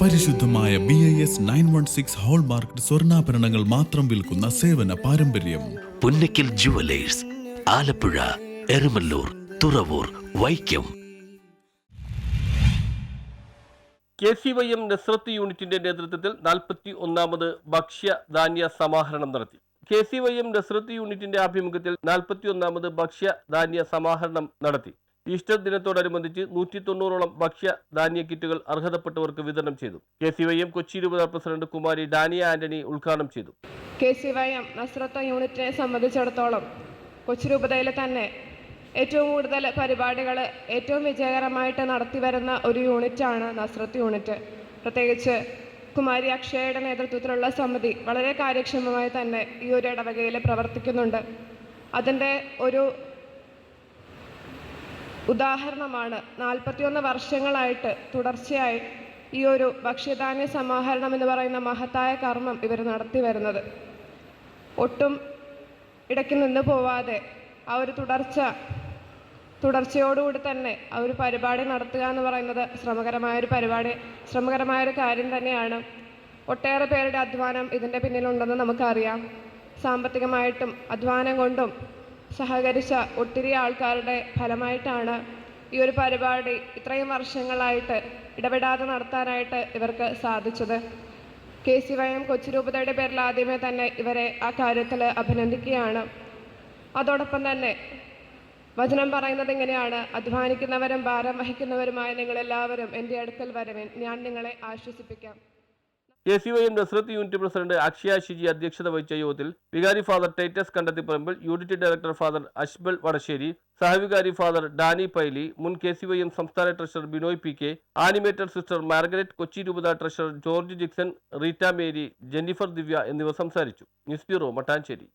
പരിശുദ്ധമായ B I S nine one six hallmark സ്വർണാഭരണങ്ങൾ മാത്രം വിൽക്കുന്ന സേവന പാരമ്പര്യം. Punnakkil jewellers Alappuzha Erumalloor Thuravoor Vaikom. K C Y M Nazareth യൂണിറ്റിന്റെ നേതൃത്വത്തിൽ നാൽപ്പത്തി ഒന്നാമത് ഭക്ഷ്യധാന്യ സമാഹരണം നടത്തി. K C Y M Nazareth യൂണിറ്റിന്റെ ആഭിമുഖ്യത്തിൽ നാൽപ്പത്തി ഒന്നാമത് ഭക്ഷ്യധാന്യ സമാഹരണം നടത്തി. ഈസ്റ്റർ ദിനത്തോടനുബന്ധിച്ച് നൂറ്റി തൊണ്ണൂറോളം ഭക്ഷ്യ ധാന്യ കിറ്റുകൾ അർഹതപ്പെട്ടവർക്ക് വിതരണം ചെയ്തു. K C Y M Kochi രൂപത പ്രസിഡന്റ് കുമാരി ഡാനിയ ആന്റണി ഉദ്ഘാടനം ചെയ്തു. K C Y M Nazareth യൂണിറ്റിനെ സംബന്ധിച്ചിടത്തോളം കൊച്ചി രൂപതയിൽ തന്നെ ഏറ്റവും കൂടുതൽ പരിപാടികൾ ഏറ്റവും വിജയകരമായിട്ട് നടത്തി വരുന്ന ഒരു യൂണിറ്റാണ് നസ്രത്ത് യൂണിറ്റ്. പ്രത്യേകിച്ച് കുമാരി അക്ഷയയുടെ നേതൃത്വത്തിലുള്ള സമിതി വളരെ കാര്യക്ഷമമായി തന്നെ ഈ ഒരു ഇടവകയിൽ പ്രവർത്തിക്കുന്നുണ്ട്. അതിന്റെ ഒരു ഉദാഹരണമാണ്. നാൽപ്പത്തിയൊന്ന് വർഷങ്ങളായിട്ട് തുടർച്ചയായി ഈ ഒരു ഭക്ഷ്യധാന്യ സമാഹരണം എന്ന് പറയുന്ന മഹത്തായ കർമ്മം ഇവർ നടത്തി വരുന്നത്. ഒട്ടും ഇടയ്ക്ക് നിന്ന് പോവാതെ ആ ഒരു തുടർച്ച തുടർച്ചയോടുകൂടി തന്നെ ആ ഒരു പരിപാടി നടത്തുക എന്ന് പറയുന്നത് ശ്രമകരമായൊരു പരിപാടി ശ്രമകരമായൊരു കാര്യം തന്നെയാണ്. ഒട്ടേറെ പേരുടെ അധ്വാനം ഇതിന്റെ പിന്നിലുണ്ടെന്ന് നമുക്കറിയാം. സാമ്പത്തികമായിട്ടും അധ്വാനം കൊണ്ടും സഹകരിച്ച ഒത്തിരി ആൾക്കാരുടെ ഫലമായിട്ടാണ് ഈ ഒരു പരിപാടി ഇത്രയും വർഷങ്ങളായിട്ട് ഇടപെടാതെ നടത്താനായിട്ട് ഇവർക്ക് സാധിച്ചത്. K C Y M Kochi രൂപതയുടെ പേരിൽ ആദ്യമേ തന്നെ ഇവരെ ആ കാര്യത്തിൽ അഭിനന്ദിക്കുകയാണ്. അതോടൊപ്പം തന്നെ വചനം പറയുന്നത് ഇങ്ങനെയാണ് അധ്വാനിക്കുന്നവരും ഭാരം വഹിക്കുന്നവരുമായ നിങ്ങളെല്ലാവരും എന്റെ അടുക്കൽ വരവേൻ. ഞാൻ നിങ്ങളെ ആശ്വസിപ്പിക്കാം. K C Y M Nazareth unit president Akshaya Shiji അധ്യക്ഷത വഹിച്ച യോഗത്തിൽ വികാരി father Titus Kandathiparambil unit director father Ashbal Vadassery സഹവികാരി father Dani Paily മുൻ കെ സി വൈ എം സംസ്ഥാന treasurer Binoy P K animator sister Margaret Kochi രൂപത treasurer George Jixon Rita Mary Jennifer Divya എന്നിവർ സംസാരിച്ചു. News bureau Mattancherry.